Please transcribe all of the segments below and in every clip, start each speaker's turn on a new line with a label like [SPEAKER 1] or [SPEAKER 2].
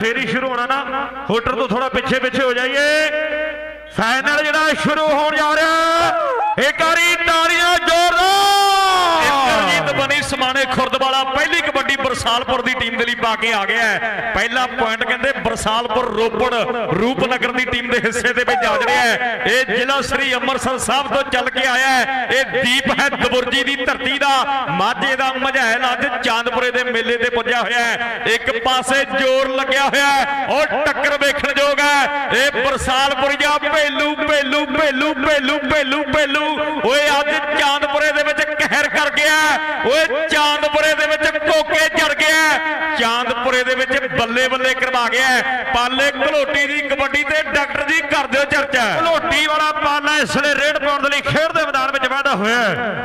[SPEAKER 1] ਫੇਰੀ ਸ਼ੁਰੂ ਹੋਣਾ ਨਾ। ਹੋਟਲ ਤੋਂ ਥੋੜਾ ਪਿੱਛੇ ਪਿੱਛੇ ਹੋ ਜਾਈਏ। ਫਾਈਨਲ ਜਿਹੜਾ ਸ਼ੁਰੂ ਹੋਣ ਜਾ ਰਿਹਾ, ਇੱਕ ਵਾਰੀ ਤਾੜੀਆਂ ਜ਼ੋਰਦਾਰ।
[SPEAKER 2] ਇੰਦਰਜੀਤ ਬਣੀ ਸਮਾਣੇ ਖੁਰਦ ਵਾਲਾ ਬਰਸਾਲਪੁਰ ਦੀ ਟੀਮ ਦੇ ਲਈ ਪਾ ਕੇ ਆ ਗਿਆ ਹੈ। ਪਹਿਲਾ ਪੁਆਇੰਟ ਕਹਿੰਦੇ ਬਰਸਾਲਪੁਰ ਰੋਪੜ ਰੂਪਨਗਰ ਦੀ ਟੀਮ ਦੇ ਹਿੱਸੇ ਦੇ ਵਿੱਚ ਆ ਰਿਹਾ ਹੈ। ਇਹ ਜ਼ਿਲ੍ਹਾ ਸ੍ਰੀ ਅੰਮ੍ਰਿਤਸਰ ਸਾਹਿਬ ਤੋਂ ਚੱਲ ਕੇ ਆਇਆ ਹੈ। ਇਹ ਦੀਪ ਹੈ ਦਬੁਰਜੀ ਦੀ ਧਰਤੀ ਦਾ। ਮਾਝੇ ਦਾ ਮਝੈਲ ਅੱਜ ਚਾਂਦਪੁਰੇ ਦੇ ਮੇਲੇ ਤੇ ਪੁੱਜਿਆ ਹੋਇਆ ਹੈ। ਇੱਕ ਪਾਸੇ ਜ਼ੋਰ ਲੱਗਿਆ ਹੋਇਆ ਹੈ। ਔਰ ਟੱਕਰ ਵੇਖਣ ਯੋਗ ਹੈ। ਇਹ ਬਰਸਾਲਪੁਰੀਆ ਭੇਲੂ ਭੇਲੂ ਭੇਲੂ ਭੇਲੂ ਭੇਲੂ ਭੇਲੂ। ਓਏ ਅੱਜ ਚਾਂਦਪੁਰੇ ਦੇ ਵਿੱਚ ਕਹਿਰ ਕਰ ਗਿਆ ਓਏ ਚਾਂਦਪੁਰੇ ਦੇ ਵਿੱਚ ਕੋਕੇ ਚੜ ਚਾਂਦਪੁਰੇ ਦੇ ਵਿੱਚ ਬੱਲੇ ਬੱਲੇ ਕਰਵਾ ਗਿਆ ਪਾਲੇ ਘਲੋਟੀ ਦੀ ਕਬੱਡੀ ਤੇ ਡਾਕਟਰ ਜੀ ਕਰ ਦਿਓ ਚਰਚਾ
[SPEAKER 1] ਲੋਟੀ ਵਾਲਾ ਪਾਲਾ ਇਸ ਵੇਲੇ ਰੇਡ ਪਾਉਣ ਦੇ ਲਈ ਖੇਡ ਦੇ ਮੈਦਾਨ ਵਿੱਚ ਵਾਧਾ ਹੋਇਆ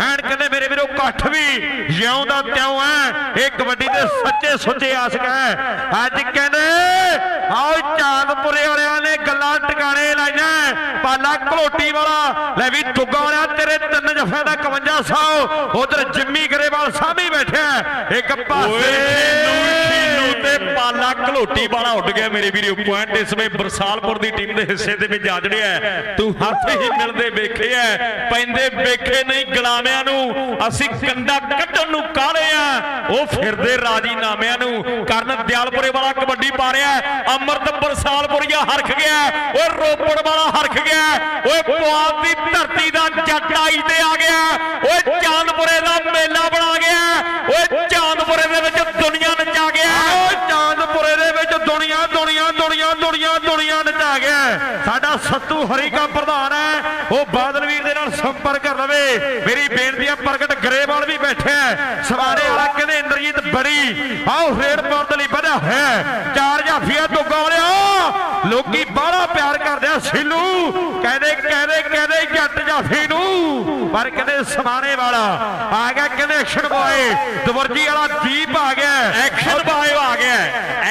[SPEAKER 1] ਐਨ ਕਹਿੰਦੇ ਮੇਰੇ ਵੀਰੋ ਇਕੱਠ ਵੀ ਜਿਉਂ ਦਾ ਤਿਉਂ ਹੈ। ਇਹ ਕਬੱਡੀ ਦੇ ਸੱਚੇ ਸੁੱਚੇ ਆਸ਼ਕ ਹੈ। ਅੱਜ ਕਹਿੰਦੇ, ਆਓ ਚਾਂਦਪੁਰੇ ਵਾਲਿਆਂ ਨੇ ਗੱਲਾਂ ਟਿਕਾਣੇ ਲਾਈਆਂ ਪਾਲਾ ਘਲੋਟੀ ਵਾਲਾ, ਲੈ ਵੀ ਦੁੱਗਾ ਵਾਲਿਆ, ਤੇਰੇ ਤਿੰਨ ਜਫੇ ਦਾ 5100 ਉਧਰ ਜਿੰਮੀ ਗਰੇਵਾਲ ਸਾਹਮਣੇ ਬੈਠਾ ਹੈ। ਇੱਕ ਪਾਸੇ
[SPEAKER 2] ਤੇ ਪਾਲਾ ਘਲੋਟੀ ਵਾਲਾ ਉੱਡ ਗਿਆ ਮੇਰੇ ਵੀਰੋ। ਪੁਆਇੰਟ ਇਸ ਵੇ ਬਰਸਾਲਪੁਰ ਦੀ ਟੀਮ ਦੇ ਹਿੱਸੇ ਦੇ ਵਿੱਚ ਆ ਜੜਿਆ। ਤੂੰ ਹੱਥ ਹੀ ਮਿਲਦੇ ਵੇਖੇ ਐ ਪੈਂਦੇ ਵੇਖੇ ਨਹੀਂ ਗੁਲਾਮਿਆਂ ਨੂੰ। ਅਸੀਂ ਕੰਡਾ ਕੱਢਣ ਨੂੰ ਕਾਲੇ ਆ। ਉਹ ਫਿਰਦੇ ਰਾਜੀ ਨਾਮਿਆਂ ਨੂੰ। ਕਰਨ ਦਿਆਲਪੁਰੇ ਵਾਲਾ ਕਬੱਡੀ ਪਾ ਰਿਹਾ। ਅੰਮ੍ਰਿਤ ਬਰਸਾਲਪੁਰੀਆ ਹਰਖ ਗਿਆ ਓਏ ਰੋਪੜ ਵਾਲਾ ਹਰਖ ਗਿਆ ਓਏ ਪੁਆਲ ਦੀ ਧਰਤੀ ਦਾ ਜੱਟ ਆਈ ਤੇ ਆ ਗਿਆ ਓਏ ਚਾਂਦਪੁਰੇ ਦਾ ਮੇਲਾ ਬਣਾ ਗਿਆ ਚਾਂਦਪੁਰੇ ਦੇ ਵਿੱਚ ਦੁਨੀਆ ਨਚਾ ਗਿਆ।
[SPEAKER 1] ਚਾਂਦਪੁਰੇ ਦੇ ਵਿੱਚ ਦੁਨੀਆ ਦੁਨੀਆ ਦੁਨੀਆ ਦੁਨੀਆ ਦੁਨੀਆ ਨਚਾ ਗਿਆ। ਸਾਡਾ ਸੱਤੂ ਹਰੀਕਾ ਪ੍ਰਧਾਨ ਹੈ। ਉਹ ਬਾਦਲ ਵੀਰ ਦੇ ਨਾਲ ਸੰਪਰਕ ਕਰ ਲਵੇ ਮੇਰੀ ਬੇਨਤੀ ਹੈ, ਪ੍ਰਗਟ ਗਰੇਵਾਲ ਵੀ ਬੈਠਾ ਹੈ। ਸਵਾਰੇ ਵਾਲਾ ਕਹਿੰਦੇ ਇੰਦਰਜੀਤ ਬੜੀ ਆਓ ਰੇਡ ਪਾਉਣ ਦੇ ਲਈ ਵਧਿਆ ਹੈ। ਚਾਰ ਜਾਫੀਆ ਤੋਂ ਗਾਲਿਆ ਲੋਕੀ ਬਾਹਲਾ ਪਿਆਰ ਕਰਦੇ ਆ ਸਿੱਲੂ। ਕਹਿੰਦੇ ਕਹਿੰਦੇ ਕਹਿੰਦੇ ਜੱਟ ਜਾਫੀ ਨੂੰ। ਪਰ ਕਹਿੰਦੇ ਸਮਾਣੇ ਵਾਲਾ ਆ ਗਿਆ ਕਹਿੰਦੇ ਐਕਸ਼ਨ ਬॉय ਦਵਰਜੀ ਵਾਲਾ ਦੀਪ ਆ ਗਿਆ।
[SPEAKER 2] ਐਕਸ਼ਨ ਬॉय ਆ ਗਿਆ।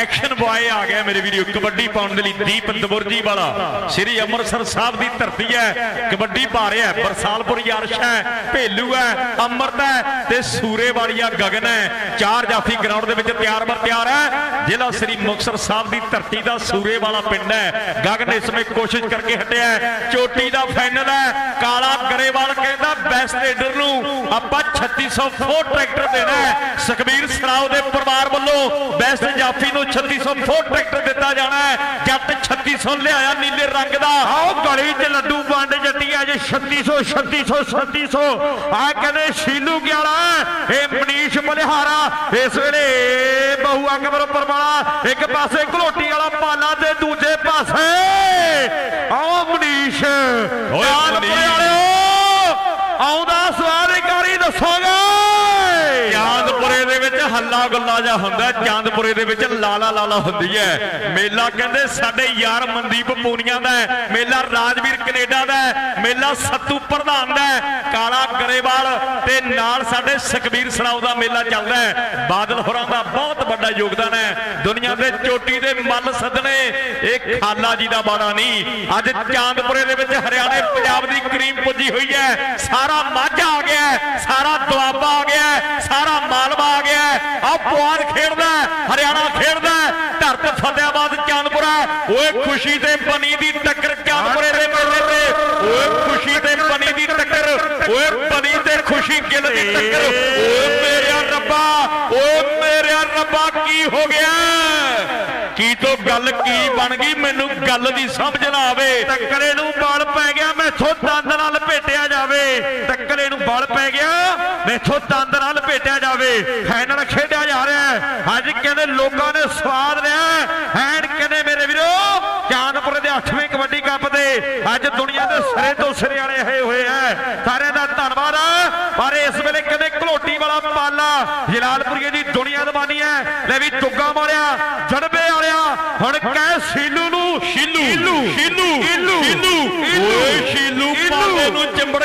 [SPEAKER 2] ਐਕਸ਼ਨ ਬॉय ਆ ਗਿਆ ਮੇਰੇ ਵੀਰੋ ਕਬੱਡੀ ਪਾਉਣ ਦੇ ਲਈ ਦੀਪ ਦਵਰਜੀ ਵਾਲਾ। ਸ੍ਰੀ ਅੰਮ੍ਰਿਤਸਰ ਸਾਹਿਬ ਦੀ ਧਰਤੀ ਹੈ। ਕਬੱਡੀ ਪਾ ਰਿਹਾ ਬਰਸਾਲਪੁਰ ਯਾਰਸ਼ ਹੈ ਭੇਲੂ ਹੈ ਅੰਮ੍ਰਿਤ ਹੈ ਤੇ ਸੂਰੇਵਾਲੀਆ ਗਗਨ ਹੈ। ਚਾਰ ਜਾਫੀ ਗਰਾਊਂਡ ਦੇ ਵਿੱਚ ਤਿਆਰ ਬਰ ਤਿਆਰ ਹੈ। ਜਿਹੜਾ ਸ੍ਰੀ ਮੁਕਤਸਰ ਸਾਹਿਬ ਦੀ ਧਰਤੀ ਦਾ ਸੂਰੇ ਵਾਲਾ ਪਿੰਡ ਹੈ। ਗਗਨ ਇਸ ਵਿੱਚ ਕੋਸ਼ਿਸ਼ ਕਰਕੇ ਹਟਿਆ ਚੋਟੀ ਦਾ ਫਾਈਨਲ ਹੈ। ਕਾਲਾ ਗਰੇਵਾਲ ਕਹਿੰਦਾ ਬੈਸਟ ਰੇਡਰ ਨੂੰ ਆਪਾਂ 3600 ਫੋਰ ਟਰੈਕਟਰ ਦੇਣਾ ਹੈ। ਸੁਖਬੀਰ ਸਰਾਓ ਦੇ ਪਰਿਵਾਰ ਵੱਲੋਂ ਬੈਸਟ ਜਾਫੀ ਨੂੰ 3600 ਫੋਰ ਟਰੈਕਟਰ ਦਿੱਤਾ ਜਾਣਾ ਹੈ। ਜੱਟ 3600 ਲਿਆਇਆ ਨੀਲੇ ਰੰਗ ਦਾ।
[SPEAKER 1] ਆਓ ਗਲੀ 'ਚ ਲੱਡੂ ਵੰਡ ਜੱਟੀ ਅੱਜ 3600 3600 3600 ਆ ਕਹਿੰਦੇ, ਸ਼ੀਲੂ ਗਿਆਲਾ, ਇਹ ਮਨੀਸ਼ ਬਲਿਹਾਰਾ ਇਸ ਵੇਲੇ ਬਹੁ ਅਕਬਰ ਉੱਪਰ ਵਾਲਾ, ਇੱਕ ਪਾਸੇ ਘਲੋਟੀ ਵਾਲਾ ਪਾਲਾ ਤੇ ਦੂਜੇ ਪਾਸੇ ਆਓ ਮਨੀਸ਼
[SPEAKER 2] ਓਏ ਮਨੀਸ਼।
[SPEAKER 1] ਆਉਂਦਾ ਸਵਾਰੀ ਕਰੀ ਦੱਸੋਗੇ
[SPEAKER 2] ਚਾਂਦਪੁਰੇ ਦੇ ਵਿੱਚ ਹੱਲਾ ਗੁੱਲਾ ਜਾ ਹੁੰਦਾ ਚਾਂਦਪੁਰੇ ਦੇ ਵਿੱਚ ਲਾਲਾ ਲਾਲਾ ਹੁੰਦੀ ਹੈ। ਮੇਲਾ ਕਹਿੰਦੇ ਸਾਡੇ ਯਾਰ ਮਨਦੀਪ ਪੂਨੀਆਂ ਦਾ ਮੇਲਾ ਰਾਜਵੀਰ ਕੈਨੇਡਾ ਦਾ ਮੇਲਾ ਸੱਤੂ ਪ੍ਰਧਾਨ ਦਾ ਕਾਲਾ ਗਰੇਵਾਲ ਤੇ ਨਾਲ ਸਾਡੇ ਸੁਖਬੀਰ ਸਰਾਓ ਦਾ ਮੇਲਾ ਚੱਲਦਾ ਹੈ। ਬਾਦਲ ਹੋਰਾਂ ਦਾ ਬਹੁਤ ਵੱਡਾ ਯੋਗਦਾਨ ਹੈ। ਦੁਨੀਆ ਦੇ ਚੋਟੀ ਦੇ ਮੱਲ ਸੱਦਣੇ, ਇਹ ਖਾਲਾ ਜੀ ਦਾ ਬਾਣਾ ਨਹੀਂ। ਅੱਜ ਚਾਂਦਪੁਰੇ ਦੇ ਵਿੱਚ ਹਰਿਆਣੇ, ਪੰਜਾਬ ਦੀ ਕਰੀਮ ਪੁੱਜੀ ਹੋਈ ਹੈ। ਸਾਰਾ ਮਾਝਾ ਆ ਗਿਆ ਸਾਰਾ ਦੁਆਬਾ ਆ ਗਿਆ ਸਾਰਾ ਮਾਲਵਾ ਆ ਗਿਆ ਆ ਪੁਆਧ ਖੇਡਦਾ ਹਰਿਆਣਾ ਖੇਡਦਾ ਧਰਤ ਫਤਿਆਬਾਦ ਚਾਂਦਪੁਰਾ ਓਏ ਖੁਸ਼ੀ ਤੇ ਬਣੀ ਦੀ ਟੱਕਰ ਚਾਂਦਪੁਰੇ ਦੇ ਮੇਲੇ ਤੇ। ਓਏ ਖੁਸ਼ੀ ਤੇ ਬਣੀ ਦੀ ਟੱਕਰ, ਓਏ ਬਣੀ ਤੇ ਖੁਸ਼ੀ ਗਿੱਲ ਦੀ ਟੱਕਰ। ਓਏ ਮੇਰਿਆ ਰੱਬਾ, ਓਏ ਮੇਰਿਆ ਰੱਬਾ, ਕੀ ਹੋ ਗਿਆ? ਕੀ ਤੋਂ ਗੱਲ ਕੀ ਬਣ ਗਈ? ਮੈਨੂੰ ਗੱਲ ਦੀ ਸਮਝ ਨਾ ਆਵੇ।
[SPEAKER 1] ਟੱਕਰੇ ਨੂੰ ਬਾਲ ਪੈ ਗਿਆ, ਮੈਥੋਂ ਦੰਦ ਨਾਲ ਲਪੇਟਿਆ ਜਾਵੇ ਟੱਕਰੇ ਨੂੰ ਬਲ ਪੈ ਗਿਆ ਮੈਥੋਂ ਦੰਦ ਨਾਲ ਲਪੇਟਿਆ ਜਾਵੇ। ਫਾਈਨਲ ਖੇਡਿਆ ਜਾ ਰਿਹਾ ਹੈ। ਅੱਜ ਕਹਿੰਦੇ ਲੋਕਾਂ ਨੇ ਸਵਾਦ ਲਿਆ ਐਨ ਕਹਿੰਦੇ ਮੇਰੇ ਵੀਰੋ ਚਾਂਦਪੁਰ ਦੇ 8ਵੇਂ ਕਬੱਡੀ ਕੱਪ ਦੇ ਅੱਜ ਦੁਨੀਆ ਦੇ ਸਿਰੇ ਤੋਂ ਸਿਰੇ ਵਾਲੇ ਆਏ ਹੋਏ ਐ ਸਾਰਿਆਂ ਦਾ ਧੰਨਵਾਦ ਪਰ ਇਸ ਵੇਲੇ ਕਹਿੰਦੇ ਘਲੋਟੀ ਵਾਲਾ ਪਾਲਾ ਜਲਾਲਪੁਰੀਏ ਦੀ ਦੁਨੀਆ ਦਵਾਨੀ ਐ ਲੈ ਵੀ ਤੁੱਗਾ ਮਾਰਿਆ ਜੜਬੇ ਵਾਲਿਆ। ਹੁਣ ਕਹਿ ਸੀਲੂ ਨੂੰ
[SPEAKER 2] ਸ਼ੀਲੂ
[SPEAKER 1] ਸ਼ੀਲੂ
[SPEAKER 2] ਸ਼ੀਲੂ ਓਏ ਸ਼ੀਲੂ। ਪਾਲੇ ਨੂੰ ਚਿੰਬੜ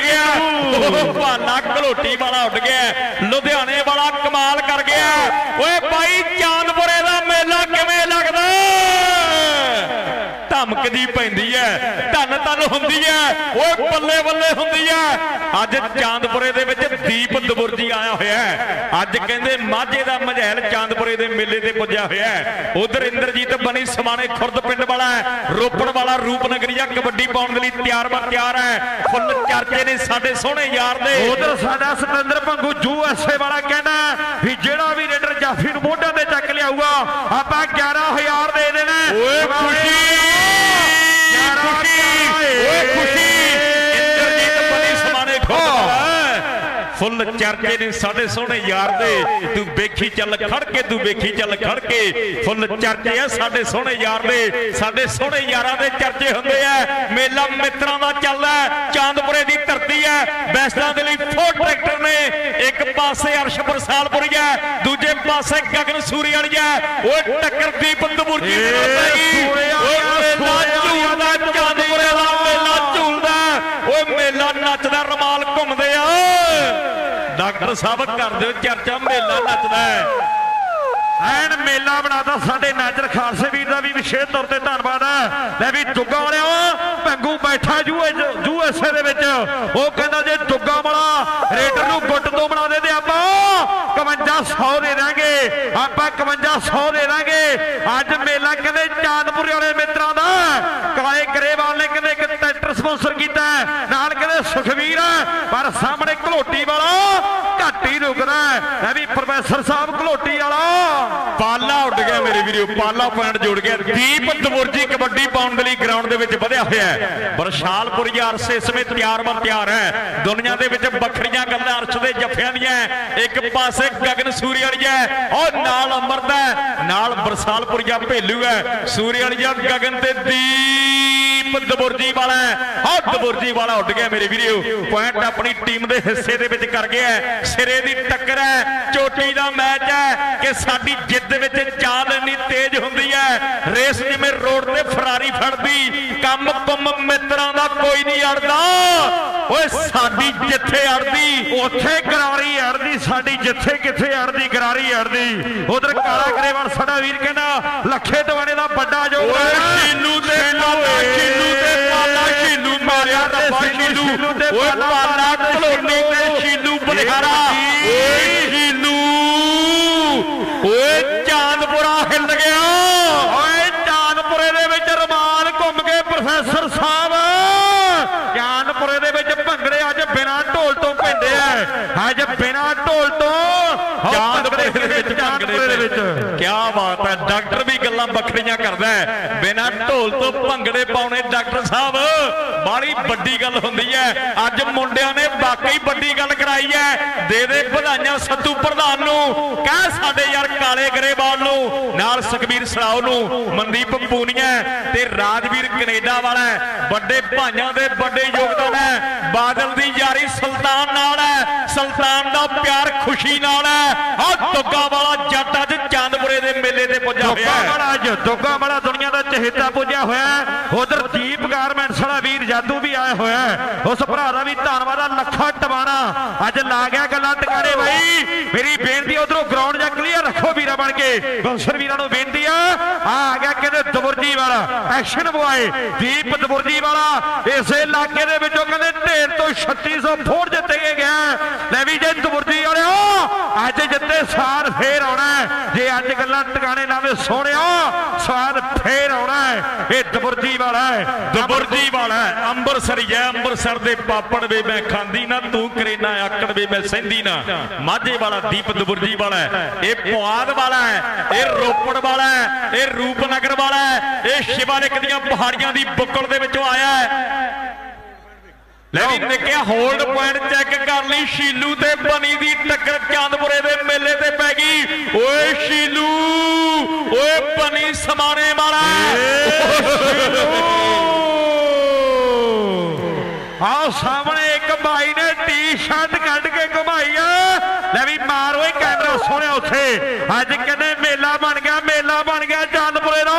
[SPEAKER 2] ਉਹ ਭਾਨਾ ਘਲੋਟੀ ਵਾਲਾ ਉੱਡ ਗਿਆ। ਲੁਧਿਆਣੇ ਵਾਲਾ ਕਮਾਲ ਕਰ ਗਿਆ। ਓਏ ਭਾਈ ਚਾਂਦਪੁਰੇ ਦਾ ਮੇਲਾ ਕਿਵੇਂ ਲੱਗਦਾ ਪੈਂਦੀ ਹੈ, ਧੰਨ ਧੰਨ ਹੁੰਦੀ ਹੈ, ਓਏ ਬੱਲੇ ਬੱਲੇ ਹੁੰਦੀ ਹੈ। ਅੱਜ ਚਾਂਦਪੁਰੇ ਦੇ ਵਿੱਚ ਦੀਪ ਦਬੁਰਜੀ ਆਇਆ ਹੋਇਆ ਹੈ। ਅੱਜ ਕਹਿੰਦੇ ਮਾਝੇ ਦਾ ਮਝੈਲ ਚਾਂਦਪੁਰੇ ਦੇ ਮੇਲੇ ਤੇ ਪੁੱਜਿਆ ਹੋਇਆ ਹੈ। ਉਧਰ ਇੰਦਰਜੀਤ ਬਣੀ ਸਮਾਣੇ ਖੁਰਦ ਪਿੰਡ ਵਾਲਾ ਹੈ। ਰੋਪੜ ਵਾਲਾ ਰੂਪਨਗਰੀਆ ਕਬੱਡੀ ਪਾਉਣ ਦੇ ਲਈ ਤਿਆਰ ਬਰ ਤਿਆਰ ਹੈ। ਫੁੱਲ ਚਰਚੇ ਨੇ ਸਾਡੇ ਸੋਹਣੇ ਯਾਰ ਦੇ।
[SPEAKER 1] ਉਧਰ ਸਾਡਾ ਸਤਿੰਦਰ ਭੰਗੂ ਯੂ ਐਸਏ ਵਾਲਾ ਕਹਿੰਦਾ ਵੀ ਜਿਹੜਾ ਵੀ ਰੇਡਰ ਜਾਫੀ ਨੂੰ ਮੋਢਿਆਂ ਤੇ ਚੱਕ ਲਿਆਊਗਾ
[SPEAKER 2] ਚਰਚੇ ਨੇ ਸਾਡੇ ਸੋਹਣੇ ਯਾਰ ਦੇ। ਤੂੰ ਵੇਖੀ ਚੱਲ ਖੜ ਕੇ ਤੂੰ ਵੇਖੀ ਚੱਲ ਖੜ ਕੇ ਫੁੱਲ ਚਰਚੇ ਆ ਸਾਡੇ ਸੋਹਣੇ ਯਾਰ ਦੇ। ਸਾਡੇ ਸੋਹਣੇ ਯਾਰਾਂ ਦੇ ਚਰਚੇ ਹੁੰਦੇ ਆ। ਮੇਲਾ ਮਿੱਤਰਾਂ ਦਾ ਚੱਲਦਾ ਚਾਂਦਪੁਰੇ ਦੀ ਧਰਤੀ ਹੈ। ਬੈਸਟਾਂ ਦੇ ਲਈ ਫੋਰ ਟਰੈਕਟਰ ਨੇ। ਇੱਕ ਪਾਸੇ ਅਰਸ਼ ਬਰਸਾਲਪੁਰੀ ਹੈ। ਦੂਜੇ ਪਾਸੇ ਗਗਨ ਸੂਰੀ ਵਾਲੀ ਹੈ। ਓਏ ਟੱਕਰ ਦੀਪ ਦਬੁਰਜੀ ਦੇ ਨਾਲ ਪੈ ਗਈ
[SPEAKER 1] ਸੂਰਿਆ
[SPEAKER 2] ਓਏ ਮੇਲਾ
[SPEAKER 1] ਸੂਰਿਆ
[SPEAKER 2] ਝੂਲਦਾ ਚਾਂਦਪੁਰੇ ਦਾ ਮੇਲਾ ਝੂਲਦਾ ਓਏ ਮੇਲਾ ਨੱਚਦਾ ਰਮਾਲ ਘੁੰਮਦੇ ਆ ਡਾਕਟਰ ਸਾਹਿਬ ਕਰ ਦਿਓ ਚਰਚਾ ਮੇਲਾ ਨੱਚਦਾ ਹੈ।
[SPEAKER 1] ਐਨ ਮੇਲਾ ਬਣਾਤਾ ਸਾਡੇ ਨਾਜਰ ਖਾਲਸੇ ਵੀਰ ਦਾ ਵੀ ਵਿਸ਼ੇਸ਼ ਤੌਰ ਤੇ ਧੰਨਵਾਦ ਹੈ। ਲੈ ਵੀ ਦੁੱਗਾ ਵਾਲਿਓ ਭੰਗੂ ਬੈਠਾ ਜੂ ਯੂਐਸਏ ਦੇ ਵਿੱਚ। ਉਹ ਕਹਿੰਦਾ ਜੇ ਦੁੱਗਾ ਵਾਲਾ ਰੇਡਰ ਨੂੰ ਗੁੱਟ ਤੋਂ ਬਣਾ ਦੇ ਤੇ ਆਪਾਂ 5100 ਦੇ ਦਾਂਗੇ। ਆਪਾਂ 5100 ਦੇ ਦਾਂਗੇ। ਅੱਜ ਮੇਲਾ ਕਹਿੰਦੇ ਚਾਂਦਪੁਰ ਵਾਲੇ ਮਿੱਤਰਾਂ ਦਾ। ਕਾਲੇ ਗਰੇਵਾਲ ਨੇ ਕਹਿੰਦੇ ਇੱਕ ਟਰੈਕਟਰ ਸਪਾਂਸਰ ਕੀਤਾ ਨਾਲ ਕਹਿੰਦੇ ਸੁਖਵੀਰ ਪਰ ਸਾਹਮਣੇ ਘਲੋਟੀ ਵਾਲਾ ਘੱਟ ਹੀ ਰੁਕਦਾ ਹੈ। ਵੀ ਪ੍ਰੋਫੈਸਰ ਸਾਹਿਬ ਘਲੋਟੀ ਵਾਲਾ।
[SPEAKER 2] ਪਾਲਾ ਉੱਡ ਗਿਆ ਮੇਰੇ ਵੀਰੋ ਪਾਲਾ ਪੁਆਇੰਟ ਜੁੜ ਗਿਆ। ਦੀਪ ਦਬੁਰਜੀ ਕਬੱਡੀ ਪਾਉਣ ਦੇ ਲਈ ਗਰਾਊਂਡ ਦੇ ਵਿੱਚ ਵਧਿਆ ਹੋਇਆ ਹੈ। ਬਰਸ਼ਾਲਪੁਰ ਯਾਰ ਇਸ ਸਮੇਂ ਤਿਆਰ ਬਰ ਤਿਆਰ ਹੈ। ਦੁਨੀਆ ਦੇ ਵਿੱਚ ਵੱਖਰੀਆਂ ਗੱਲਾਂ ਅਰਸ਼ ਦੇ ਜੱਫਿਆਂ ਦੀਆਂ ਇੱਕ ਪਾਸੇ ਗਗਨ ਸੂਰੀ ਵਾਲੀਆ ਔਰ ਨਾਲ ਅਮਰਦਾ ਹੈ, ਨਾਲ ਬਰਸਾਲਪੁਰੀਆ ਭੇਲੂ ਹੈ। ਸੂਰੀ ਵਾਲੀਆ ਗਗਨ ਤੇ ਦੀਪ ਦਬੁਰਜੀ ਵਾਲਾ ਹੈ। ਦਬੁਰਜੀ ਵਾਲਾ ਉੱਡ ਗਿਆ ਮੇਰੇ ਵੀਰੋ। ਪੁਆਇੰਟ ਆਪਣੀ ਟੀਮ ਦੇ ਹਿੱਸੇ ਦੇ ਵਿੱਚ ਕਰ ਗਿਆ ਸਿਰੇ ਸਿਰੇ ਦੀ ਟੱਕਰ ਹੈ ਚੋਟੀ ਦਾ ਮੈਚ ਹੈ ਕਿ ਸਾਡੀ ਜਿੱਦ ਵਿੱਚ ਚਾਲ ਇੰਨੀ ਤੇਜ਼ ਹੁੰਦੀ ਹੈ। ਰੇਸ ਜਿਵੇਂ ਰੋਡ ਤੇ ਫਰਾਰੀ ਫੜਦੀ ਕੰਮ ਕੁੰਮ ਮਿੱਤਰਾਂ ਦਾ ਕੋਈ ਨਹੀਂ ਅੜਦਾ। ਓਏ ਸਾਡੀ ਜਿੱਥੇ ਅੜਦੀ
[SPEAKER 1] ਉੱਥੇ ਗਰਾਰੀ ਅੜਦੀ ਸਾਡੀ ਜਿੱਥੇ ਕਿੱਥੇ ਅੜਦੀ ਗਰਾਰੀ ਅੜਦੀ। ਉਧਰ ਕਾਲਾ ਗਰੇਵਾਲ ਸਾਡਾ ਵੀਰ ਕਹਿੰਦਾ ਲੱਖੇ ਦਵਾਣੇ ਦਾ ਵੱਡਾ ਜੋ
[SPEAKER 2] ਓਏ ਸ਼ੀਲੂ ਤੇ ਪਾਲਾ ਸ਼ੀਲੂ ਤੇ ਪਾਲਾ ਸ਼ੀਲੂ ਮਾਰਿਆ ਰੱਬਾ ਸ਼ੀਲੂ ਓਏ ਪਾਲਾ ਢਲੋਨੀ ਤੇ ਸ਼ੀਲੂ ਬਲਿਹਾਰਾ ਓਏ ਸ਼ੀਲੂ ਓਏ ਚਾਂਦਪੁਰਾ ਹਿੱਲ ਗਿਆ।
[SPEAKER 1] ਓਏ ਚਾਂਦਪੁਰੇ ਦੇ ਵਿੱਚ ਰਮਾਲ ਘੁੰਮ ਕੇ ਪ੍ਰੋਫੈਸਰ ਸਾਹਿਬ। ਚਾਂਦਪੁਰੇ ਦੇ ਵਿੱਚ ਭੰਗੜੇ ਅੱਜ ਬਿਨਾਂ ਢੋਲ ਤੋਂ ਪੈਂਦੇ ਆ। ਅੱਜ ਬਿਨਾਂ ਢੋਲ ਤੋਂ
[SPEAKER 2] ਚਾਂਦਪੁਰੇ ਦੇ ਵਿੱਚ
[SPEAKER 1] ਚਾਂਦਪੁਰੇ ਦੇ ਵਿੱਚ।
[SPEAKER 2] ਕੀ ਬਾਤ ਹੈ ਡਾਕਟਰ ਵੀ ਗੱਲਾਂ ਵੱਖਰੀਆਂ ਕਰਦਾ ਹੈ। ਬਿਨਾਂ ਢੋਲ ਤੋਂ ਭੰਗੜੇ ਪਾਉਣੇ ਡਾਕਟਰ ਸਾਹਿਬ ਬਾੜੀ ਵੱਡੀ ਗੱਲ ਹੁੰਦੀ ਹੈ। ਅੱਜ ਮੁੰਡਿਆਂ ਨੇ ਵਾਕਈ ਵੱਡੀ ਗੱਲ ਕਰਾਈ ਹੈ। ਦੇ ਦੇ ਵਧਾਈਆਂ ਸੱਤੂ ਪ੍ਰਧਾਨ ਨੂੰ ਕਹਿ ਸਾਡੇ ਯਾਰ ਕਾਲੇ ਗਰੇਵਾਲ ਨੂੰ ਨਾਲ ਸੁਖਬੀਰ ਸਰਾਓ ਨੂੰ ਮਨਦੀਪ ਪੂਨੀਆ ਤੇ ਰਾਜਵੀਰ ਕੈਨੇਡਾ ਵਾਲਾ। ਵੱਡੇ ਭਾਈਆਂ ਦੇ ਵੱਡੇ ਯੋਗਦਾਨ ਹੈ। ਬਾਦਲ ਦੀ ਯਾਰੀ ਸੁਲਤਾਨ ਨਾਲ ਹੈ। ਸੁਲਤਾਨ ਦਾ ਪਿਆਰ ਖੁਸ਼ੀ ਨਾਲ ਹੈ। ਆਹ ਦੁੱਗਾ ਵਾਲਾ ਜੱਟ ਅੱਜ ਚਾਂਦਪੁਰੇ ਦੇ ਮੇਲੇ ਤੇ ਪੁੱਜਾ ਹੋਇਆ
[SPEAKER 1] ਦੁੱਗਾ ਵਾਲਾ ਅੱਜ, ਦੁੱਗਾ ਵਾਲਾ ਦੁਨੀਆ ਦਾ ਚਹੇਤਾ ਪੁੱਜਿਆ ਹੋਇਆ ਉਧਰ ਦੀਪ ਗਾਰਮੈਂਟਸ ਵਾਲਾ ਵੀਰ ਜਾਦੂ ਵੀ ਆਇਆ ਹੋਇਆ ਹੈ। ਉਸ ਭਰਾ ਦਾ ਵੀ ਧੰਨਵਾਦ ਆ, ਲੱਖਾ ਟਵਾਣਾ। ਅੱਜ ਲਾ ਗਿਆ ਗੱਲਾਂ ਟਿਕਾਣੇ ਬਾਈ। ਮੇਰੀ ਬੇਨਤੀ ਉਧਰੋਂ ਗਰਾਊਂਡ ਜਾਂ ਕਲੀਅਰ ਰੱਖੋ ਵੀਰਾ ਬਣ ਕੇ। ਬੌਂਸਰ ਵੀਰਾਂ ਨੂੰ ਬੇਨਤੀ ਆ ਆ ਗਿਆ ਕਹਿੰਦੇ ਦਬੁਰਜੀ ਵਾਲਾ। ਐਕਸ਼ਨ ਬੁਆਏ ਦੀਪ ਦਬੁਰਜੀ ਵਾਲਾ। ਇਸੇ ਇਲਾਕੇ ਦੇ ਵਿੱਚੋਂ ਕਹਿੰਦੇ ਢੇਰ ਤੋਂ 3600 ਫੋੜ ਜਿੱਤੇ ਗਏ ਲੈ ਵੀ ਜੇ ਦਬੁਰਜੀ ਵਾਲਿਓ ਅੱਜ ਜਿੱਤੇ ਸਾਰ ਫੇਰ ਆਉਣਾ ਹੈ। ਜੇ ਅੱਜ ਗੱਲਾਂ ਟਿਕਾਣੇ ਲਾਵੇ ਸਵਾਦ ਫੇਰ ਆਉਣਾ ਹੈ। ਇਹ ਦਬੁਰਜੀ ਵਾਲਾ ਹੈ
[SPEAKER 2] ਦਬੁਰਜੀ ਵਾਲਾ ਹੈ, ਅੰਮ੍ਰਿਤਸਰ ਹੈ ਅੰਮ੍ਰਿਤਸਰ ਦੇ ਪਾਪੜ ਵੇ ਮੈਂ ਖਾਂਦੀ ਨਾ ਤੂੰ ਕਰੇਨਾ ਆਕੜ ਵੇ ਮੈਂ ਸਹਿੰਦੀ ਨਾ। ਮਾਝੇ ਵਾਲਾ ਦੀਪ ਦਬੁਰਜੀ ਵਾਲਾ ਹੈ ਇਹ ਪੁਆਧ ਵਾਲਾ ਹੈ ਇਹ ਰੋਪੜ ਵਾਲਾ ਹੈ ਇਹ ਰੂਪਨਗਰ ਵਾਲਾ ਹੈ ਇਹ ਸ਼ਿਵਾਲਿਕ ਦੀਆਂ ਪਹਾੜੀਆਂ ਦੀ ਬੁੱਕਲ ਦੇ ਵਿੱਚੋਂ ਆਇਆ ਹੈ। ਲੈ ਵੀ ਨਿੱਕਿਆ ਹੋਲਡ ਪੁਆਇੰਟ ਚੈੱਕ ਕਰ ਲਈ ਸ਼ੀਲੂ ਤੇ ਬਣੀ ਦੀ ਟੱਕਰ ਚਾਂਦਪੁਰੇ ਦੇ ਮੇਲੇ ਤੇ ਪੈ ਗਈ ਓਏ ਸ਼ੀਲੂ ਓਏ ਬਣੀ ਸਮਾਣੇ ਵਾਲਾ
[SPEAKER 1] ਆਓ ਸਾਹਮਣੇ ਇੱਕ ਭਾਈ ਨੇ ਟੀ-ਸ਼ਰਟ ਕੱਢ ਕੇ ਘੁਮਾਈ ਆ ਲੈ ਵੀ ਮਾਰ ਓਏ ਕੈਮਰਾ ਸੋਹਣਿਆ ਉੱਥੇ ਅੱਜ ਕਹਿੰਦੇ ਮੇਲਾ ਬਣ ਗਿਆ ਮੇਲਾ ਬਣ ਗਿਆ ਚਾਂਦਪੁਰੇ ਦਾ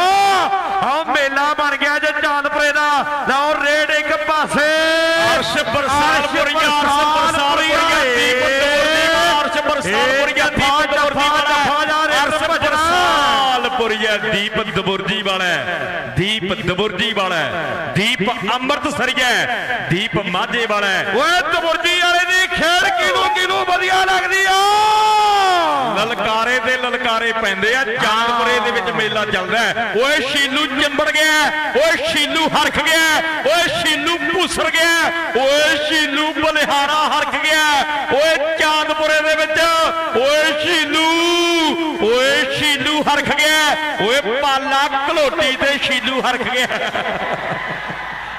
[SPEAKER 1] ਆਓ ਮੇਲਾ ਬਣ ਗਿਆ ਜੇ ਚਾਂਦਪੁਰੇ ਦਾ ਲਓ ਰੇਡ ਇੱਕ ਪਾਸੇ
[SPEAKER 2] ਅਰਸ਼ ਬਰਸਾਲਪੁਰੀਆ ਅਰਸ਼ ਬਰਸਾਲਪੁਰੀਆ ਦੀਪ ਦੌਰ ਦੀ ਅਰਸ਼ ਬਰਸਾਲਪੁਰੀਆ ਦੀਪ ਦੌਰ ਦੀ
[SPEAKER 1] ਦਫਾ ਜਾ ਰਿਹਾ
[SPEAKER 2] ਅਰਸ਼
[SPEAKER 1] ਭਜਨਾ
[SPEAKER 2] ਬਰਸਾਲਪੁਰੀਆ ਖੜੀ ਹੈ ਦੀਪ ਦਬੁਰਜੀ ਵਾਲਾ ਹੈ। ਦੀਪ ਦਬੁਰਜੀ ਵਾਲਾ ਹੈ। ਦੀਪ ਅੰਮ੍ਰਿਤਸਰੀਆ ਹੈ। ਦੀਪ ਮਾਝੇ ਵਾਲਾ ਹੈ।
[SPEAKER 1] ਓਏ ਤਬੁਰਜੀ ਵਾਲੇ ਦੀ ਖੇਡ ਕਿਨੂੰ ਕਿਨੂੰ ਵਧੀਆ ਲੱਗਦੀ ਆ?
[SPEAKER 2] ਲਲਕਾਰੇ ਤੇ ਲਲਕਾਰੇ ਪੈਂਦੇ ਆ ਚਾਂਦਪੁਰੇ ਦੇ ਵਿੱਚ ਮੇਲਾ ਚੱਲਦਾ। ਓਏ ਸ਼ੀਲੂ ਚੰਬੜ ਗਿਆ ਓਏ ਸ਼ੀਲੂ ਹਰਖ ਗਿਆ ਓਏ ਸ਼ੀਲੂ ਭੁਸਰ ਗਿਆ ਓਏ ਸ਼ੀਲੂ ਬਲਿਹਾਰਾ ਹਰਖ ਗਿਆ। ਓਏ ਚਾਂਦਪੁਰੇ ਦੇ ਵਿੱਚ ਓਏ ਸ਼ੀਲੂ ਓਏ ਸ਼ੀਲੂ ਹਰਖ ਗਿਆ ਓਏ ਪਾਲਾ ਘਲੋਟੀ ਤੇ ਸ਼ੀਲੂ ਹਰਖ ਗਿਆ।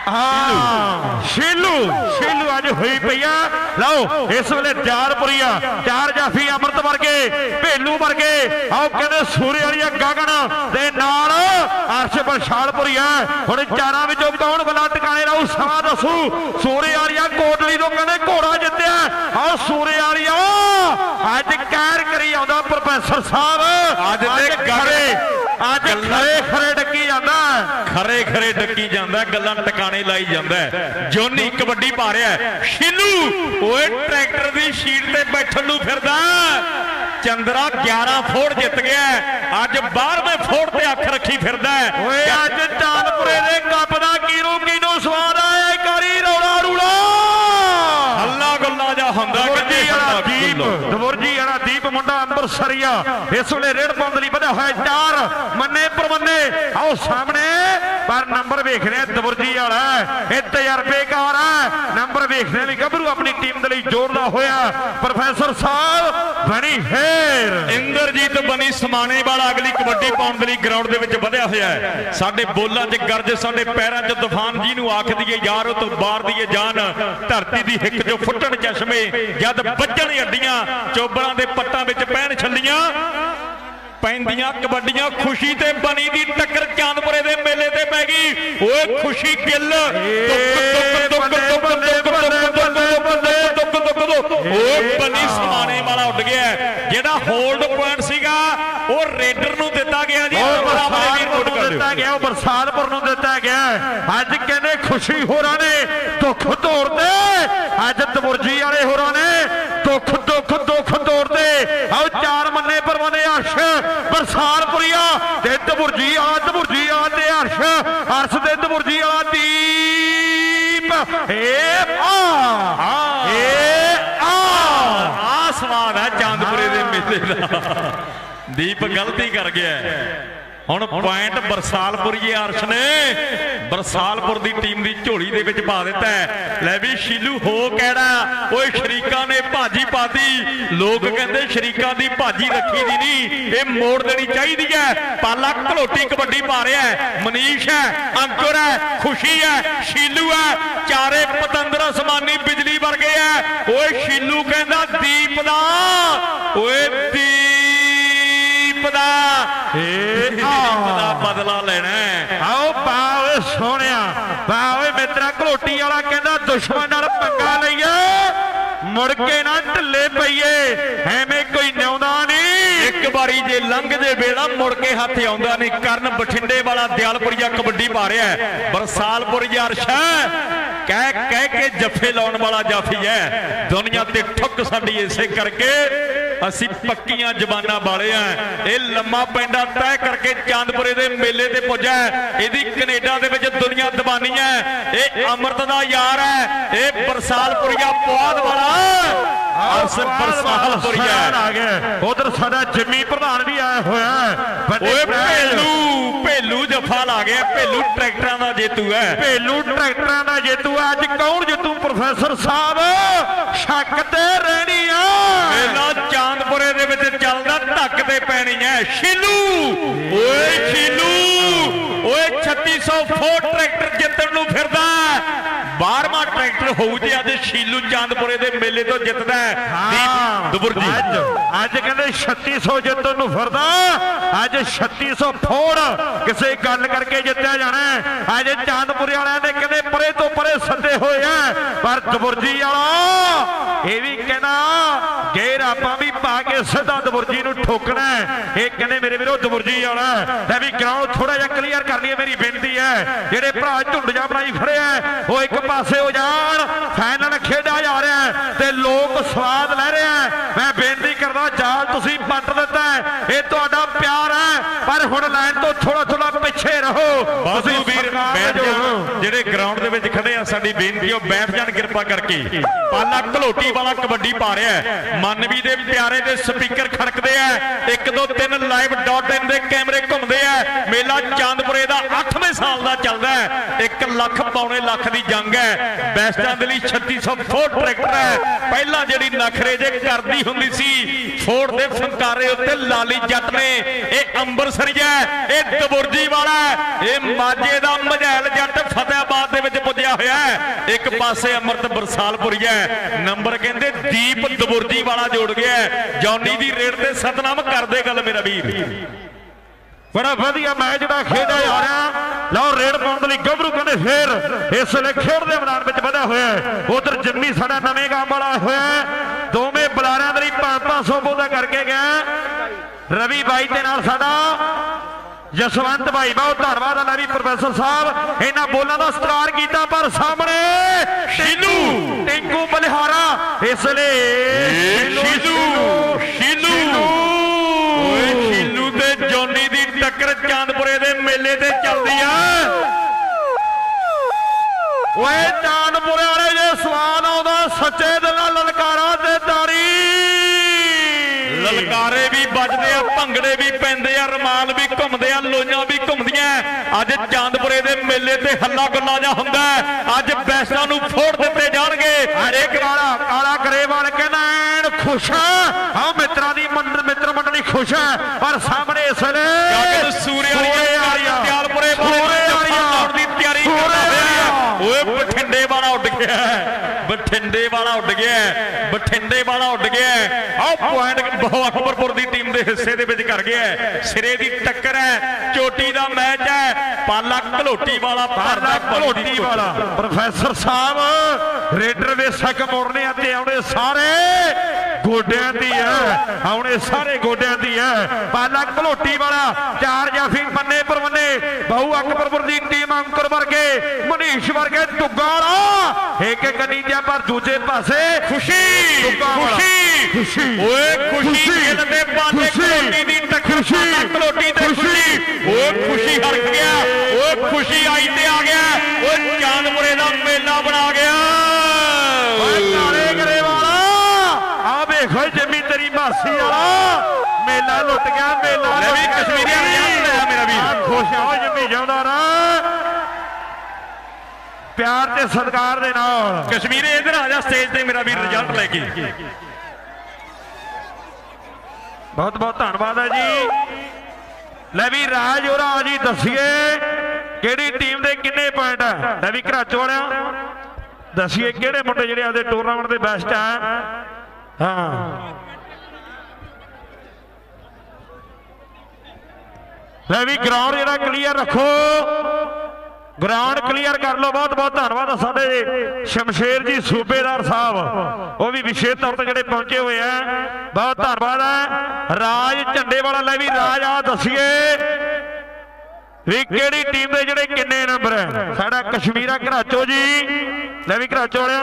[SPEAKER 1] ਹਾਂ ਸ਼ੀਲੂ ਸ਼ੀਲੂ ਅੱਜ ਹੋਈ ਪਈਆ ਲਓ, ਇਸ ਵੇਲੇ ਜਾਲਪੁਰੀਆ ਚਾਰ ਜਾਫੀ ਅੰਮ੍ਰਿਤ ਵਰਗੇ, ਭੇਲੂ ਵਰਗੇ, ਆਓ ਕਹਿੰਦੇ ਸੂਰੇ ਵਾਲੀਆ ਗਗਨ ਦੇ ਨਾਲ ਅਰਸ਼ ਬਰਸ਼ਾਲਪੁਰੀਆ ਹੁਣ ਚਾਰਾਂ ਵਿੱਚੋਂ ਕੌਣ ਬਲਾ ਟਿਕਾਣੇ ਰਹੂ, ਸਮਾਂ ਦੱਸੂ। ਸੂਰੇ ਵਾਲੀਆ ਕੋਟਲੀ ਤੋਂ ਕਹਿੰਦੇ ਘੋੜਾ ਜਿੱਤਿਆ। ਆਓ, ਸੂਰੇ ਵਾਲੀਆ ਅੱਜ ਕਹਿਰ ਕਰੀ ਆਉਂਦਾ ਪ੍ਰੋਫੈਸਰ ਸਾਹਿਬ।
[SPEAKER 2] ਅੱਜ ਤੇ
[SPEAKER 1] ਖਰੇ ਅੱਜ ਖਰੇ ਖਰੇ ਡੱਕੀ ਜਾਂਦਾ।
[SPEAKER 2] ਖਰੇ ਖਰੇ ਡੱਕੀ ਜਾਂਦਾ ਗੱਲਾਂ ਟਿਕਾਣੇ ਲਾਈ ਜਾਂਦਾ। ਜੋਨੀ ਕਬੱਡੀ ਪਾ ਰਿਹਾ। ਸ਼ੀਲੂ ਓਏ ਟਰੈਕਟਰ ਦੀ ਸ਼ੀਟ ਤੇ ਬੈਠਣ ਨੂੰ ਫਿਰਦਾ। ਚੰਦਰਾ 11 ਫੋੜ ਜਿੱਤ ਗਿਆ। ਅੱਜ 12ਵੇਂ ਫੋੜ ਤੇ ਅੱਖ ਰੱਖੀ ਫਿਰਦਾ।
[SPEAKER 1] ਓਏ ਅੱਜ ਚਾਂਦਪੁਰੇ ਮੁੰਡਾ ਇਸ ਵੇਲੇ ਰੇਡ ਪਾਉਣ ਦੇ ਲਈ ਵਧਿਆ ਹੋਇਆ ਚਾਰ। ਮੰਨੇ ਪਰਮੰਨੇ। ਆਓ ਸਾਹਮਣੇ। ਪਰ ਨੰਬਰ ਵੇਖ ਰਿਹਾ ਦਬੁਰਜੀ ਵਾਲਾ। ਇਹ ਤਜਰਬੇਕਾਰ ਹੈ ਨੰਬਰ ਵੇਖ ਰਿਹਾ ਗੱਭਰੂ ਆਪਣੀ ਟੀਮ ਦੇ ਲਈ ਜੋੜਦਾ ਹੋਇਆ। ਪ੍ਰੋਫੈਸਰ ਸਾਹਿਬ, ਬਣੀ ਫੇਰ।
[SPEAKER 2] ਇੰਦਰਜੀਤ ਬਣੀ ਸਮਾਣੇ ਵਾਲਾ ਅਗਲੀ ਕਬੱਡੀ ਪਾਉਣ ਦੇ ਲਈ ਗਰਾਊਂਡ ਦੇ ਵਿੱਚ ਵਧਿਆ ਹੋਇਆ ਹੈ। ਸਾਡੇ ਬੋਲਾਂ 'ਚ ਗਰਜ, ਸਾਡੇ ਪੈਰਾਂ 'ਚ ਤੂਫਾਨ ਜੀ ਨੂੰ ਆਖ ਦਈਏ, ਯਾਰ ਉਹ ਤੋਂ ਬਾਹਰ ਦੀਏ ਜਾਨ। ਧਰਤੀ ਦੀ ਹਿੱਕ 'ਚੋਂ ਫੁੱਟਣ ਚਸ਼ਮੇ ਜਦ ਵੱਜਣ ਅੱਡੀਆਂ ਚੋਬਰਾਂ ਦੇ ਪੱਟਾਂ ਵਿੱਚ ਪੈਣ ਚੱਲੀਆਂ ਪੈਂਦੀਆਂ ਕਬੱਡੀਆਂ ਖੁਸ਼ੀ ਤੇ ਬਣੀ ਦੀ ਟੱਕਰ ਚਾਂਦਪੁਰੇ ਦੇ ਮੇਲੇ ਤੇ ਪੈ ਗਈ ਓਏ ਖੁਸ਼ੀ ਗਿੱਲ ਓਏ ਬਣੀ ਸਮਾਨੇ ਵਾਲਾ ਉੱਡ ਗਿਆ ਜਿਹੜਾ ਹੋਲਡ ਪੁਆਇੰਟ ਸੀਗਾ ਉਹ ਰੇਡਰ ਨੂੰ ਦਿੱਤਾ ਗਿਆ ਜੀ ਬਰਾਬਰ
[SPEAKER 1] ਦਿੱਤਾ ਗਿਆ ਉਹ ਬਰਸਾਲਪੁਰ ਨੂੰ ਦਿੱਤਾ ਗਿਆ ਅੱਜ ਕਹਿੰਦੇ ਖੁਸ਼ੀ ਹੋਰਾਂ ਨੇ ਦੁੱਖ ਤੋੜਦੇ ਅੱਜ ਤਬੁਰਜੀ ਵਾਲੇ ਹੋਰਾਂ ਨੇ ਦੁੱਖ ਦੁੱਖ ਦੁੱਖ ਤੋੜਦੇ ਆਓ ਚਾਰ ਮੰਨੇ ਪਰਵਾਨੇ ਹਰਸ਼ ਬਰਸਾਤਪੁਰੀਆ ਤੇ ਤਬੁਰਜੀ ਵਾਲਾ ਤਬੁਰਜੀ ਵਾਲਾ ਤੇ ਹਰਸ਼ ਹਰਸ਼ ਤੇ ਤਬੁਰਜੀ ਵਾਲਾ ਦੀਪ। ਏ ਆ। ਏ ਆ।
[SPEAKER 2] ਆ ਸਵਾਦ ਹੈ ਚਾਂਦਪੁਰੇ ਦੇ ਮੇਲੇ ਦਾ। ਦੀਪ ਗਲਤੀ ਕਰ ਗਿਆ। ਹੁਣ ਪੁਆਇੰਟ ਬਰਸਾਲਪੁਰੀਏ ਅਰਸ਼ ਨੇ। ਬਰਸਾਲਪੁਰ ਦੀ ਟੀਮ ਦੀ ਝੋਲੀ ਦੇ ਵਿੱਚ ਪਾ ਦਿੱਤਾ ਲੈ ਵੀ ਸ਼ੀਲੂ, ਹੋ ਕਿਹੜਾ? ਓਏ ਸ਼ਰੀਕਾਂ ਨੇ ਭਾਜੀ ਪਾਤੀ। ਲੋਕ ਕਹਿੰਦੇ ਸ਼ਰੀਕਾਂ ਦੀ ਭਾਜੀ ਰੱਖੀ ਦੀ ਨਹੀਂ। ਇਹ ਮੋੜ ਦੇਣੀ ਚਾਹੀਦੀ ਹੈ। ਪਾਲਾ ਘਲੋਟੀ ਕਬੱਡੀ ਪਾ ਰਿਹਾ ਹੈ। ਮਨੀਸ਼ ਹੈ, ਅੰਕੁਰ ਹੈ, ਖੁਸ਼ੀ ਹੈ, ਸ਼ੀਲੂ ਹੈ। ਚਾਰੇ ਪਤੰਦਰ ਅਸਮਾਨੀ ਬਿਜਲੀ ਵਰਗੇ ਹੈ। ਓਏ ਸ਼ੀਲੂ ਕਹਿੰਦਾ ਦੀਪ ਦਾ। ਓਏ ਦੀਪ ਦਾ
[SPEAKER 1] ਏ
[SPEAKER 2] ਦੀਪ ਦਾ ਬਦਲਾ ਲੈਣਾ।
[SPEAKER 1] ਆਓ ਪਾ ਓਏ ਸੋਹਣਿਆ ਪਾ ਓਏ ਮਿੱਤਰਾ ਘਲੋਟੀ ਵਾਲਾ ਕਹਿੰਦਾ ਦੁਸ਼ਮਣ ਨਾਲ ਪੰਗਾ ਲਈਏ। ਮੁੜ ਕੇ ਨਾ ਢਿੱਲੇ ਪਈਏ। ਐਵੇਂ ਕੋਈ ਨਿਉਂਦਾ ਨਹੀਂ।
[SPEAKER 2] ਇੱਕ ਵਾਰੀ ਜੇ ਲੰਘ ਜੇ ਵੇਲਾ ਮੁੜ ਕੇ ਹੱਥ ਆਉਂਦਾ ਨਹੀਂ। ਕਰਨ ਬਠਿੰਡੇ ਵਾਲਾ ਦਿਆਲਪੁਰੀਆ ਕਬੱਡੀ ਪਾ ਰਿਹਾ ਬਰਸਾਲਪੁਰ ਅਰਸ਼ਾ ਕਹਿ ਕਹਿ ਕੇ ਜੱਫੇ ਲਾਉਣ ਵਾਲਾ ਜਾਫੀ ਹੈ। ਦੁਨੀਆ ਤੇ ਠੁੱਕ ਸਾਡੀ ਇਸੇ ਕਰਕੇ। ਅਸੀਂ ਪੱਕੀਆਂ ਜ਼ਬਾਨਾਂ ਵਾਲੇ ਆ। ਇਹ ਲੰਮਾ ਪੈਂਡਾ ਤੈਅ ਕਰਕੇ ਚਾਂਦਪੁਰੇ ਦੇ ਮੇਲੇ ਤੇ ਪੁੱਜਾ। ਇਹਦੀ ਕੈਨੇਡਾ ਦੇ ਵਿੱਚ ਦੁਨੀਆ ਦੀਵਾਨੀ ਹੈ। ਇਹ ਅੰਮ੍ਰਿਤ ਦਾ ਯਾਰ ਹੈ। ਇਹ ਬਰਸਾਲਪੁਰੀਆ ਪੁਆਧ ਵਾਲਾ। ਅਰਸ ਬਰਸਾਲਪੁਰੀਆ।
[SPEAKER 1] ਆ ਗਿਆ। ਉਧਰ ਸਾਡਾ ਜਿੰਮੀ ਪ੍ਰਧਾਨ ਵੀ ਆਇਆ ਹੋਇਆ
[SPEAKER 2] ਓਏ ਭੇਲੂ ਭੇਲੂ ਜੱਫਾ ਲਾ ਗਿਆ। ਭੇਲੂ ਟਰੈਕਟਰਾਂ ਦਾ ਜੇਤੂ ਹੈ।
[SPEAKER 1] ਭੇਲੂ ਟਰੈਕਟਰਾਂ ਦਾ ਜੇਤੂ ਹੈ। ਅੱਜ ਕੌਣ ਜੇਤੂ? ਪ੍ਰੋਫੈਸਰ ਸਾਹਿਬ ਸ਼ੱਕ ਤੇ ਰਹਿਣੀ ਆ
[SPEAKER 2] ਮੇਲਾ ਚਾਂਦਪੁਰੇ ਦੇ ਵਿੱਚ ਚੱਲਦਾ ਢੱਕ ਤੇ ਪੈਣੀ ਹੈ ਸ਼ੀਲੂ! ਓਏ ਸ਼ੀਲੂ! ਓਏ 3600 ਫੋਟ ਟਰੈਕਟਰ ਜਿੱਤਣ ਨੂੰ ਫਿਰਦਾ। 12ਵਾਂ ਟਰੈਕਟਰ ਹੋਊ ਜੇ ਅੱਜ ਸ਼ੀਲੂ ਚਾਂਦਪੁਰੇ ਦੇ ਮੇਲੇ ਤੋਂ ਜਿੱਤਦਾ ਦੀਪ ਦੁਬੁਰਜੀ
[SPEAKER 1] ਅੱਜ ਅੱਜ ਕਹਿੰਦੇ 3600 ਜਿੱਤਣ ਨੂੰ ਫਿਰਦਾ। ਅੱਜ 3600 ਫੋੜ ਕਿਸੇ ਗੱਲ ਕਰਕੇ ਜਿੱਤਿਆ ਜਾਣਾ। ਅੱਜ ਚਾਂਦਪੁਰੇ ਵਾਲਿਆਂ ਨੇ ਕਹਿੰਦੇ ਪਰੇ ਤੋਂ ਪਰੇ ਸੱਦੇ ਹੋਏ ਆ। ਪਰ ਦਬੁਰਜੀ ਵਾਲਾ ਇਹ ਵੀ ਕਹਿੰਦਾ ਗੇਰ ਆਪਾਂ ਵੀ ਪਾ ਕੇ ਸਿੱਧਾ ਦਬੁਰਜੀ ਨੂੰ ਠੋਕਣਾ ਇਹ ਕਹਿੰਦੇ ਮੇਰੇ ਵੀਰੋ ਦਬੁਰਜੀ ਵਾਲਾ ਲੈ ਵੀ ਗਰਾਊਂਡ ਥੋੜਾ ਜਿਹਾ ਕਲੀਅਰ ਕਰ ਲਈਏ ਮੇਰੀ ਬੇਨਤੀ ਹੈ। ਜਿਹੜੇ ਭਰਾ ਝੁੰਡ ਜਾ ਬਣਾਈ ਖੜੇ ਉਹ ਇੱਕ ਪਾਸੇ ਹੋ ਜਾਣ ਫਾਈਨਲ ਖੇਡਿਆ ਜਾ ਰਿਹਾ ਤੇ ਲੋਕ ਸਵਾਦ ਲੈ ਰਿਹਾ ਮੈਂ ਬੇਨਤੀ ਕਰਦਾ, ਜਾਲ ਤੁਸੀਂ ਪੱਟ ਦਿੱਤਾ ਇਹ ਤੁਹਾਡਾ ਪਿਆਰ ਹੈ ਪਰ ਹੁਣ ਲਾਈਨ ਤੋਂ ਥੋੜਾ ਥੋੜਾ ਪਿੱਛੇ ਰਹੋ। ਤੁਸੀਂ
[SPEAKER 2] ਵੀਰ ਬੈਠ ਜਾਣ। ਜਿਹੜੇ ਗਰਾਊਂਡ ਦੇ ਵਿੱਚ ਖੜੇ ਆ ਸਾਡੀ ਬੇਨਤੀ ਉਹ ਬੈਠ ਜਾਣ ਕਿਰਪਾ ਕਰਕੇ। ਪਾਲਾ ਘਲੋਟੀ ਵਾਲਾ ਕਬੱਡੀ ਪਾ ਰਿਹਾ ਹੈ। ਮਨਵੀ ਦੇ ਪਿਆਰੇ ਦੇ ਸਪੀਕਰ ਖੜਕਦੇ ਆ। 1 2 3 ਲਾਈਵ ਡਾਟ ਇਨ ਦੇ ਕੈਮਰੇ ਘੁੰਮਦੇ ਆ। ਮੇਲਾ ਚਾਂਦਪੁਰੇ ਦਾ 8ਵੇਂ ਸਾਲ ਦਾ ਚੱਲਦਾ ਹੈ। 1 ਲੱਖ ਪੌਣੇ ਲੱਖ ਦੀ ਜੰਗ ਹੈ। ਬੈਸਟਾਂ ਦੇ ਲਈ 3600 ਫੋਰਡ ਟਰੈਕਟਰ ਹੈ। ਪਹਿਲਾਂ ਜਿਹੜੀ ਨਖਰੇ ਜੇ ਕਰਦੀ ਹੁੰਦੀ ਸੀ ਫੋਰਡ ਫੰਕਾਰੇ ਉੱਤੇ ਲਾਲੀ ਜੱਟ ਨੇ। ਇਹ ਅੰਬਰਸਰੀਆ ਹੈ, ਇਹ ਦਬੁਰਜੀ ਵਾਲਾ ਇਹ ਮਾਝੇ ਦਾ ਮਝੈਲ ਜੱਟ ਫਤਿਆਬਾਦ ਦੇ ਵਿੱਚ ਪੁੱਜਿਆ ਹੋਇਆ ਹੈ। ਇੱਕ ਪਾਸੇ ਅਮਰਤ ਬਰਸਾਲਪੁਰੀਆ ਹੈ, ਨੰਬਰ ਕਹਿੰਦੇ ਦੀਪ ਦਬੁਰਜੀ ਵਾਲਾ ਜੋੜ ਗਿਆ ਜੌਨੀ ਦੀ ਰੇਡ ਤੇ ਸਤਨਾਮ ਕਰਦੇ ਗੱਲ ਮੇਰਾ ਵੀਰ।
[SPEAKER 1] ਬੜਾ ਵਧੀਆ ਮੈਚ ਜਿਹੜਾ ਖੇਡਿਆ ਜਾ ਰਿਹਾ। ਲਓ ਰੇਡ ਪਾਉਣ ਦੇ ਲਈ ਗੱਭਰੂ ਕਹਿੰਦੇ ਫੇਰ ਇਸ ਵੇਲੇ ਖੇਡ ਦੇ ਮੈਦਾਨ ਵਿੱਚ ਵਧਿਆ ਹੋਇਆ ਹੈ। ਉਧਰ ਜੰਮੀ ਸਾਡਾ ਨਵੇਂ ਗਾਮ ਵਾਲਾ ਹੋਇਆ ਦੋਵੇਂ ਬੁਲਾਰਿਆਂ ਦੇ ਲਈ 5-500 ਬੋਦਾ ਕਰਕੇ ਗਿਆ। ਰਵੀ ਬਾਈ ਦੇ ਨਾਲ ਸਾਡਾ ਜਸਵੰਤ ਭਾਈ ਬਹੁਤ ਧੰਨਵਾਦ ਹੈ ਵੀ ਪ੍ਰੋਫੈਸਰ ਸਾਹਿਬ। ਇਹਨਾਂ ਬੋਲਾਂ ਦਾ ਸਤਿਕਾਰ ਕੀਤਾ ਪਰ ਸਾਹਮਣੇ
[SPEAKER 2] ਸ਼ੀਲੂ।
[SPEAKER 1] ਟਿੰਕੂ ਬਲਿਹਾਰਾ ਇਸ ਲਈ
[SPEAKER 2] ਸ਼ੀਲੂ। ਸ਼ੀਲੂ। ਓਏ ਸ਼ੀਲੂ ਤੇ ਜੌਨੀ ਦੀ ਟੱਕਰ ਚਾਂਦਪੁਰੇ ਦੇ ਮੇਲੇ ਤੇ ਚੱਲਦੀ ਆ।
[SPEAKER 1] ਓਏ ਚਾਂਦਪੁਰੇ ਵਾਲੇ ਜੇ ਸਵਾਲ ਆਉਂਦਾ ਸੱਚੇ ਦਿਲ ਨਾਲ ਲਲਕਾਰਾ ਤੇ
[SPEAKER 2] ਲਲਕਾਰੇ ਵੀ ਵੱਜਦੇ ਆ ਭੰਗੜੇ ਵੀ ਪੈਂਦੇ ਆ ਰਮਾਲ ਵੀ ਘੁੰਮਦੇ ਆ ਲੋਈਆਂ ਵੀ ਘੁੰਮਦੀਆਂ ਅੱਜ ਚਾਂਦਪੁਰੇ ਦੇ ਮੇਲੇ ਤੇ ਹੱਲਾ ਗੁੱਲਾ ਜਾ ਹੁੰਦਾ ਹੈ। ਅੱਜ ਬੈਸਟਾਂ ਨੂੰ ਫੋੜ ਦਿੱਤੇ ਜਾਣਗੇ।
[SPEAKER 1] ਹਰੇਕ ਵਾਲਾ ਕਾਲਾ ਗਰੇਵਾਲ ਕਹਿੰਦਾ ਐਨ ਖੁਸ਼ ਆਹ ਮਿੱਤਰਾਂ ਦੀ ਮਿੱਤਰ ਮੰਡਲੀ ਖੁਸ਼ ਹੈ ਪਰ ਸਾਹਮਣੇ ਇਸ ਵੇਲੇ
[SPEAKER 2] ਗਗਨ ਸੂਰੇ ਵਾਲੀ
[SPEAKER 1] ਵਾਲੀਆ
[SPEAKER 2] ਦਿਆਲਪੁਰੇ ਵਾਲੇ ਓਏ ਬਠਿੰਡੇ ਵਾਲਾ ਉੱਡ ਗਿਆ। ਬਠਿੰਡੇ ਵਾਲਾ ਉੱਡ ਗਿਆ। ਬਠਿੰਡੇ ਵਾਲਾ ਉੱਡ ਗਿਆ। ਆਹ ਪੁਆਇੰਟ ਬਹੁ ਅਕਬਰਪੁਰ ਦੀ ਟੀਮ ਦੇ ਹਿੱਸੇ ਦੇ ਵਿੱਚ ਕਰ ਗਿਆ। ਸਿਰੇ ਦੀ ਟੱਕਰ ਹੈ ਚੋਟੀ ਦਾ ਮੈਚ ਹੈ ਪਾਲਾ ਘਲੋਟੀ ਵਾਲਾ ਭਰਦਾ
[SPEAKER 1] ਘਲੋਟੀ ਵਾਲਾ ਪ੍ਰੋਫੈਸਰ ਸਾਹਿਬ ਰੇਡਰ ਦੇ ਸਕ ਮੋੜਨੇ ਆ ਤੇ ਆਉਣੇ ਸਾਰੇ ਗੋਡਿਆਂ ਦੀ ਹੈ ਆਉਣੇ ਸਾਰੇ ਗੋਡਿਆਂ ਦੀ ਹੈ ਪਾਲਾ ਘਲੋਟੀ ਵਾਲਾ ਚਾਰ ਜਾਫੀ ਪੰਨੇ ਪਰਵੰਨੇ ਬਹੁ ਅਕਬਰਪੁਰ ਦੀ ਟੀਮ ਅੰਕਰ ਵਰਗੇ ਮਨੀਸ਼ ਵਰਗੇ ਟੁੱਗਾ ਵਾਲਾ ਇੱਕ ਇੱਕ ਨੀਜਾ ਪਰ ਦੂਜੇ ਪਾਸੇ
[SPEAKER 2] ਖੁਸ਼ੀ। ਖੁਸ਼ੀ
[SPEAKER 1] ਖੁਸ਼ੀ
[SPEAKER 2] ਓਏ ਖੁਸ਼ੀ। ਦਿਲ ਦੇ। ਘਲੋਟੀ ਦੀ ਟੱਕਰ
[SPEAKER 1] ਖੁਸ਼ੀ।
[SPEAKER 2] ਤੇ
[SPEAKER 1] ਖੁਸ਼ੀ।
[SPEAKER 2] ਖੁਸ਼ੀ ਓਏ ਖੁਸ਼ੀ ਹਰਕ ਗਿਆ ਓਏ ਖੁਸ਼ੀ ਆਈ ਤੇ ਆ ਗਿਆ ਓਏ ਚਾਂਦਪੁਰੇ ਦਾ ਮੇਲਾ ਬਣਾ ਗਿਆ
[SPEAKER 1] ਓਏ ਕਾਲੇ ਗਰੇ ਵਾਲਾ ਆ ਵੇਖੋ ਜੰਮੀ ਤੇਰੀ ਮਾਸੀ ਵਾਲਾ। ਮੇਲਾ ਲੁੱਟ ਗਿਆ ਮੇਲਾ
[SPEAKER 2] ਲੈ ਵੀ ਕਸ਼ਮੀਰੀਆਂ ਨੇ ਯਾਦ ਲਿਆ ਮੇਰਾ ਵੀਰ।
[SPEAKER 1] ਖੁਸ਼ ਆ ਜੰਮੀ ਜਾਉਂਦਾ ਨਾ ਪਿਆਰ ਤੇ ਸਤਿਕਾਰ ਦੇ ਨਾਲ।
[SPEAKER 2] ਕਸ਼ਮੀਰੇ ਇਧਰ ਆ ਜਾ ਸਟੇਜ ਤੇ ਮੇਰਾ ਵੀਰ ਰਿਜ਼ਲਟ ਲੈ ਕੇ।
[SPEAKER 1] ਬਹੁਤ ਬਹੁਤ ਧੰਨਵਾਦ ਹੈ ਜੀ। ਲੈ ਵੀ ਰਾਜ ਹੋਰਾ ਜੀ ਦੱਸੀਏ ਕਿਹੜੀ ਟੀਮ ਦੇ ਕਿੰਨੇ ਪੁਆਇੰਟ ਹੈ ਲੈ ਵੀ ਘਰਾਚੋ ਵਾਲਿਆਂ ਦੱਸੀਏ ਕਿਹੜੇ ਮੁੰਡੇ ਜਿਹੜੇ ਆਪਦੇ ਟੂਰਨਾਮੈਂਟ ਦੇ ਬੈਸਟ ਆ। ਹਾਂ। ਲੈ ਵੀ ਗਰਾਊਂਡ ਜਿਹੜਾ ਕਲੀਅਰ ਰੱਖੋ। ਗਰਾਊਂਡ ਕਲੀਅਰ ਕਰ ਲਓ। ਬਹੁਤ ਬਹੁਤ ਧੰਨਵਾਦ ਆ ਸਾਡੇ ਸ਼ਮਸ਼ੇਰ ਜੀ, ਸੂਬੇਦਾਰ ਸਾਹਿਬ। ਉਹ ਵੀ ਵਿਸ਼ੇਸ਼ ਤੌਰ ਤੇ ਜਿਹੜੇ ਪਹੁੰਚੇ ਹੋਏ ਆ। ਬਹੁਤ ਧੰਨਵਾਦ ਹੈ ਰਾਜ ਝੰਡੇ ਵਾਲਾ ਲੈ ਵੀ ਰਾਜ ਆ ਦੱਸੀਏ। ਵੀ ਕਿਹੜੀ ਟੀਮ ਦੇ ਜਿਹੜੇ ਕਿੰਨੇ ਨੰਬਰ ਹੈ ਸਾਡਾ ਕਸ਼ਮੀਰਾ ਘਰਾਚੋ ਜੀ। ਲੈ ਵੀ ਘਰਾਚੋ ਵਾਲਿਆ